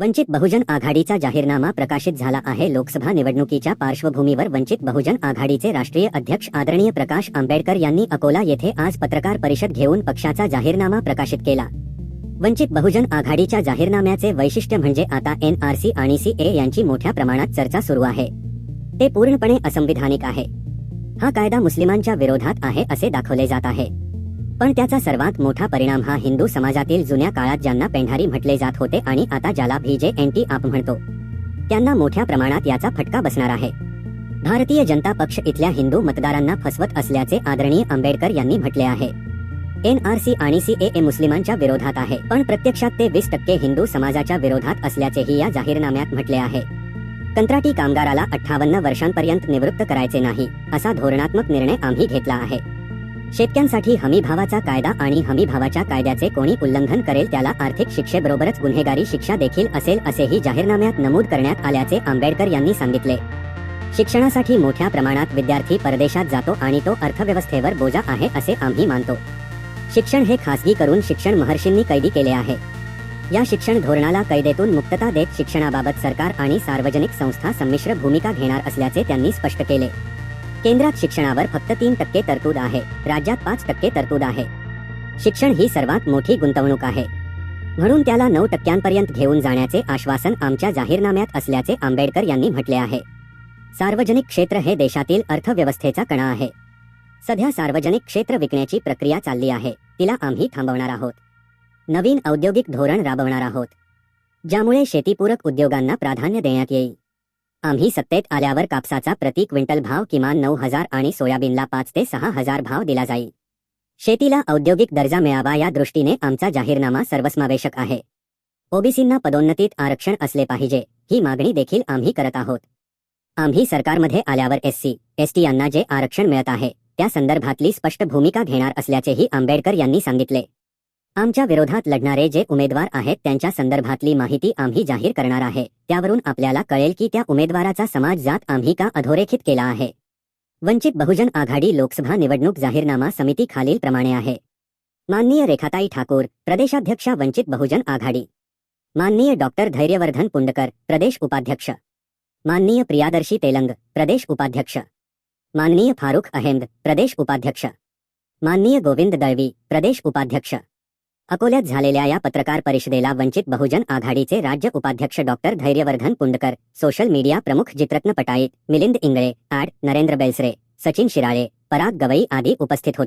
वंचित बहुजन आघाडीचा जाहीरनामा प्रकाशित झाला आहे. लोकसभा निवडणुकीच्या पार्श्वभूमीवर वंचित बहुजन आघाडीचे राष्ट्रीय अध्यक्ष आदरणीय प्रकाश आंबेडकर यांनी अकोला येथे आज पत्रकार परिषद घेऊन पक्षाचा जाहीरनामा प्रकाशित केला. वंचित बहुजन आघाडीच्या जाहीरनाम्याचे वैशिष्ट्य म्हणजे आता एनआरसी आणि सीए यांची मोठ्या प्रमाणात चर्चा सुरू आहे. ते पूर्णपणे असंविधानिक आहे. हा कायदा मुस्लिमांच्या विरोधात आहे असे दाखवले जात आहे. पण त्याचा सर्वात मोठा परिणाम हा हिंदू समाजातील जुन्या काळात ज्यांना पेंढारी म्हटले जात होते आणि आता ज्याला भीजे एनटी आप म्हणतो. त्यांना मोठ्या प्रमाणात याचा फटका बसणार आहे. भारतीय जनता पक्ष इथल्या हिंदू मतदारांना फसवत असल्याचे आदरणीय आंबेडकर यांनी म्हटले आहे. एनआरसी आणि सी ए मुस्लिमांच्या विरोधात आहे पण प्रत्यक्षात ते वीस टक्के हिंदू समाजाच्या विरोधात असल्याचेही या जाहीरनाम्यात म्हटले आहे. कंत्राटी कामगाराला अठ्ठावन्न वर्षांपर्यंत निवृत्त करायचे नाही असा धोरणात्मक निर्णय आम्ही घेतला आहे. शेतक्यांसाठी हमी भावाचा कायदा आणि हमी भावाच्या कायद्याचे कोणी उल्लंघन करेल त्याला आर्थिक शिक्षेबरोबरच गुन्हेगारी शिक्षा देखील असेल असेही जाहीरनाम्यात नमूद करण्यात आल्याचे आंबेडकर यांनी सांगितले. शिक्षणासाठी मोठ्या प्रमाणात विद्यार्थी परदेशात जातो आणि तो अर्थव्यवस्थेवर बोजा आहे असे आम्ही मानतो. शिक्षण हे खासगी करून शिक्षण महर्षींनी कैदी केले आहे. या शिक्षण धोरणाला कैदेतून मुक्तता देत शिक्षणाबाबत सरकार आणि सार्वजनिक संस्था संमिश्र भूमिका घेणार असल्याचे त्यांनी स्पष्ट केले. केंद्रात शिक्षणावर फक्त तीन टक्के तरतूद आहे. राज्यात पाच टक्के तरतूद आहे. शिक्षण ही सर्वात मोठी गुंतवणूक आहे. म्हणून त्याला नऊ टक्क्यांपर्यंत घेऊन जाण्याचे आश्वासन आमच्या जाहीरनाम्यात असल्याचे आंबेडकर यांनी म्हटले आहे. सार्वजनिक क्षेत्र हे देशातील अर्थव्यवस्थेचा कणा आहे. सध्या सार्वजनिक क्षेत्र विकण्याची प्रक्रिया चालली आहे. तिला आम्ही थांबवणार आहोत. नवीन औद्योगिक धोरण राबवणार आहोत. ज्यामुळे शेतीपूरक उद्योगांना प्राधान्य देण्यात येईल. आम्ही सत्तेत आल्यावर कापसाचा प्रति क्विंटल भाव किमान नऊ हजार आणि सोयाबीनला पाच ते सहा हजार भाव दिला जाईल. शेतीला औद्योगिक दर्जा मिळावा या दृष्टीने आमचा जाहीरनामा सर्वसमावेशक आहे. ओबीसींना पदोन्नतीत आरक्षण असले पाहिजे ही मागणी देखील आम्ही करत आहोत. आम्ही सरकारमध्ये आल्यावर एससी एसटी यांना जे आरक्षण मिळत आहे त्या संदर्भातली स्पष्ट भूमिका घेणार असल्याचेही आंबेडकर यांनी सांगितले. आमच्या विरोधात लढणारे जे उमेदवार आहेत त्यांच्या संदर्भातली माहिती आम्ही जाहीर करणार आहे. त्यावरून आपल्याला कळेल की त्या उमेदवाराचा समाज जात आम्ही का अधोरेखित केला आहे. वंचित बहुजन आघाडी लोकसभा निवडणूक जाहीरनामा समिती खालील प्रमाणे आहे. माननीय रेखाताई ठाकूर प्रदेशाध्यक्षा वंचित बहुजन आघाडी. माननीय डॉक्टर धैर्यवर्धन पुंडकर प्रदेश उपाध्यक्ष. माननीय प्रियादर्शी तेलंग प्रदेश उपाध्यक्ष. माननीय फारुख अहेमद प्रदेश उपाध्यक्ष. माननीय गोविंद दळवी प्रदेश उपाध्यक्ष. अकोल्यात झालेल्या या पत्रकार परिषदेला वंचित बहुजन आघाडीचे राज्य उपाध्यक्ष doctor Dhairyavardhan Pundkar social media प्रमुख चित्रत्न पटाईत मिलिंद इंगळे ॲड नरेंद्र बेलसरे सचिन शिराळे पराग गवई आदी उपस्थित होते.